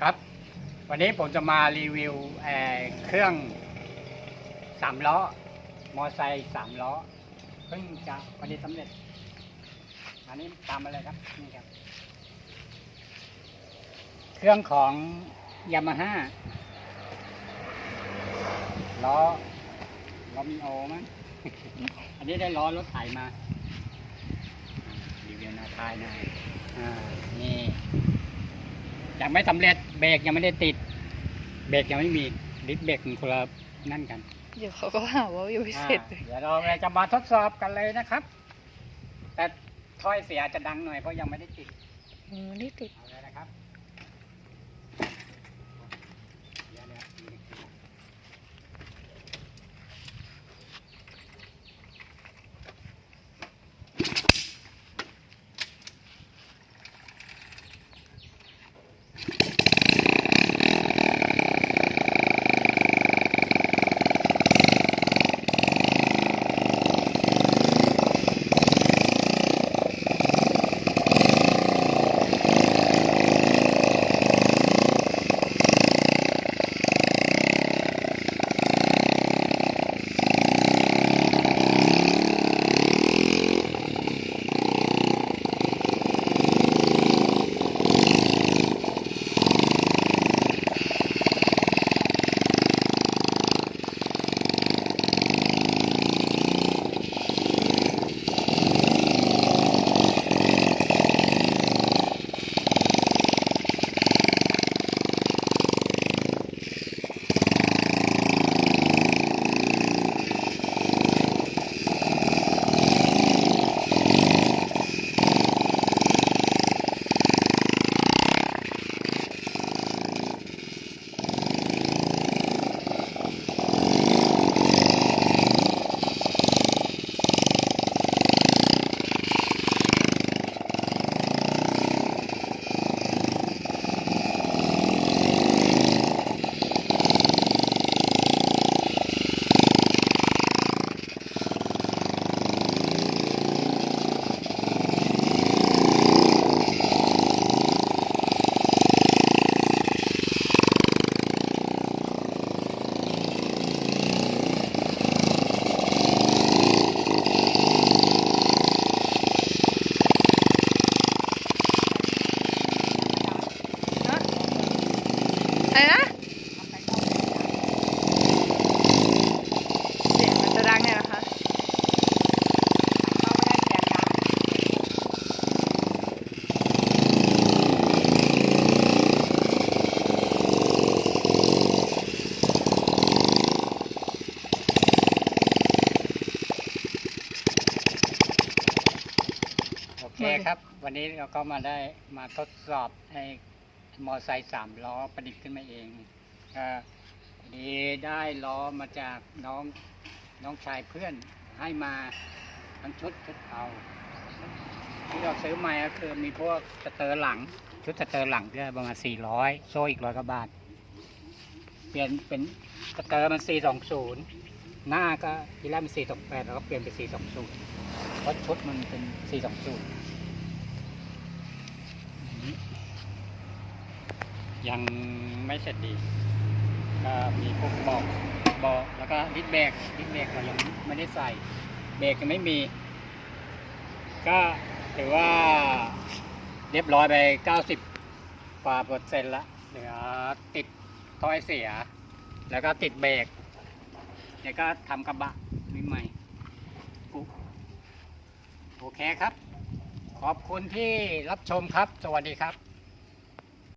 ครับ วันนี้ผมจะมารีวิวเครื่องสามล้อ มอไซค์สามล้อ เพิ่งจะผลิตสำเร็จ อันนี้ตามมาเลยครับ นี่ครับ เครื่องของยามาฮ่าล้อล้อมีโอมั้งอันนี้ได้ล้อรถไถมา รีวิวนาทายนะอ่านี่ ยังไม่สำเร็จเบรกยังไม่ได้ติด เบรกยังไม่มีดิสเบรกมันคนละนั่นกัน เดี๋ยวเขาก็หาว่าอยู่ไม่เสร็จเลยอ่าเดี๋ยวเราจะมาทดสอบกันเลยนะครับ แต่ถ้อยเสียจะดังหน่อยเพราะยังไม่ได้ติดอืมนี่ติดเอาเลยนะครับ อะไรนะเสียงมันจะดังเนี่ยนะคะโอเคครับ วันนี้เราก็มาได้มาทดสอบให้ มอไซค์สามล้อประดิษฐ์ขึ้นมาเองอดีได้ล้อมาจากน้องน้องชายเพื่อนให้มาทั้งชุดชุดเอาที่เราซื้อมาก็คือมีพวกสเตอร์หลัง ชุดสเตอร์หลังก็ประมาณสี่ร้อยโซ่อีกร้อยกว่าบาท เปลี่ยนเป็นสเตอร์มันสี่สองศูนย์หน้าก็ทีแรกมันสี่สองแปดแล้วก็เปลี่ยนเป็นสี่สองศูนย์เพราะชุดมันเป็นสี่สองศูนย์ ยังไม่เสร็จดี ก็มีพวกบอกบอกแล้วก็ดิสเบรกดิสเบรกเรายังไม่ได้ใส่เบรกยังไม่มี ก็ถือว่าเรียบร้อยไปเก้าสิบกว่าเปอร์เซ็นต์ละเหลือติดถ้อยเสีย แล้วก็ติดเบรกเดี๋ยวก็ทำกระบะนิดใหม่ปุ๊บโอเคครับ ขอบคุณที่รับชมครับ สวัสดีครับ